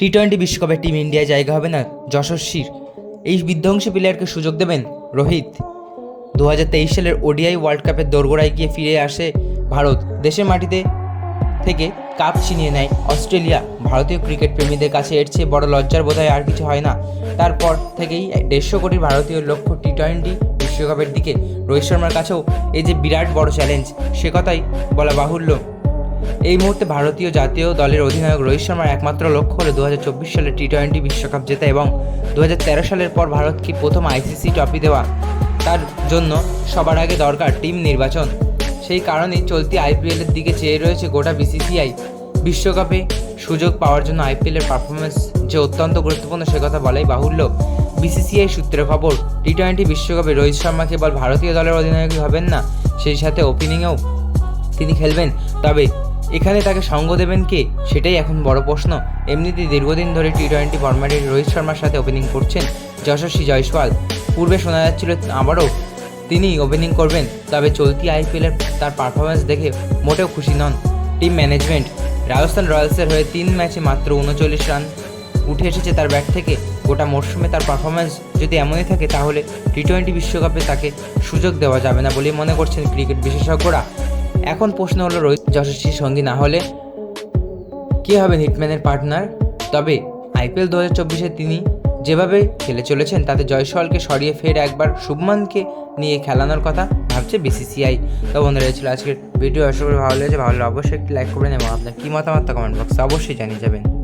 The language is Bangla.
টি টোয়েন্টি বিশ্বকাপে টিম ইন্ডিয়ায় জায়গা হবে না যশস্বীর এই বিধ্বংসী প্লেয়ারকে সুযোগ দেবেন রোহিত। দু হাজার তেইশ সালের ওডিআই ওয়ার্ল্ড কাপের দোরগোড়ায় গিয়ে ফিরে আসে ভারত। দেশের মাটিতে থেকে কাপ ছিনিয়ে নেয় অস্ট্রেলিয়া। ভারতীয় ক্রিকেট প্রেমীদের কাছে এর চেয়ে বড় লজ্জার বোধহয় আর কিছু হয় না। তারপর থেকেই দেড়শো কোটি ভারতীয় লক্ষ্য টি টোয়েন্টি বিশ্বকাপের দিকে। রোহিত শর্মার কাছেও এই যে বিরাট বড় চ্যালেঞ্জ সে কথাই বলা বাহুল্য। এই মুহূর্তে ভারতীয় জাতীয় দলের অধিনায়ক রোহিত শর্মার একমাত্র লক্ষ্য হলো দু হাজার চব্বিশ সালে টি টোয়েন্টি বিশ্বকাপ জেতা এবং দু হাজার তেরো সালের পর ভারতকে প্রথম আইসিসি ট্রফি দেওয়া তার জন্য সবার আগে দরকার টিম নির্বাচন। সেই কারণেই চলতি আইপিএলের দিকে চেয়ে রয়েছে গোটা বিসিসিআই। বিশ্বকাপে সুযোগ পাওয়ার জন্য আইপিএলের পারফরমেন্স যে অত্যন্ত গুরুত্বপূর্ণ সে কথা বলাই বাহুল্য। বিসিসিআই সূত্রে খবর টি টোয়েন্টি বিশ্বকাপে রোহিত শর্মা কেবল ভারতীয় দলের অধিনায়কই হবেন না, সেই সাথে ওপেনিংয়েও তিনি খেলবেন। তবে এখানে তাকে সঙ্গ দেবেন কে, সেটাই এখন বড় প্রশ্ন। এমনিতেই দীর্ঘদিন ধরে টি টোয়েন্টি ফরম্যাটে রোহিত শর্মার সাথে ওপেনিং করছেন যশস্বী জয়সওয়াল। পূর্বে শোনা যাচ্ছিল আবারও তিনি ওপেনিং করবেন, তবে চলতি আইপিএলের তার পারফরমেন্স দেখে মোটেও খুশি নন টিম ম্যানেজমেন্ট রাজস্থান রয়্যালসের হয়ে তিন ম্যাচে মাত্র উনচল্লিশ রান উঠে এসেছে তার ব্যাট থেকে। গোটা মরশুমে তার পারফরমেন্স যদি এমনই থাকে, তাহলে টি টোয়েন্টি বিশ্বকাপে তাকে সুযোগ দেওয়া যাবে না বলেই মনে করছেন ক্রিকেট বিশেষজ্ঞরা। এখন প্রশ্ন হলো রোহিত যশস্বীর সঙ্গী না হলে কে হবে হিটম্যানের পার্টনার? তবে আইপিএল দু হাজার চব্বিশে তিনি যেভাবে খেলে চলেছেন, তাতে জয়সওয়ালকে সরিয়ে ফের একবার শুভমানকে নিয়ে খেলানোর কথা ভাবছে বিসিসিআই। তো বন্ধুরা ছিল আজকের ভিডিও। আশা করি ভালো লেগেছে। ভালো অবশ্যই একটি লাইক করবেন এবং আপনার কী মতামত কমেন্ট বক্সে অবশ্যই জানিয়ে যাবেন।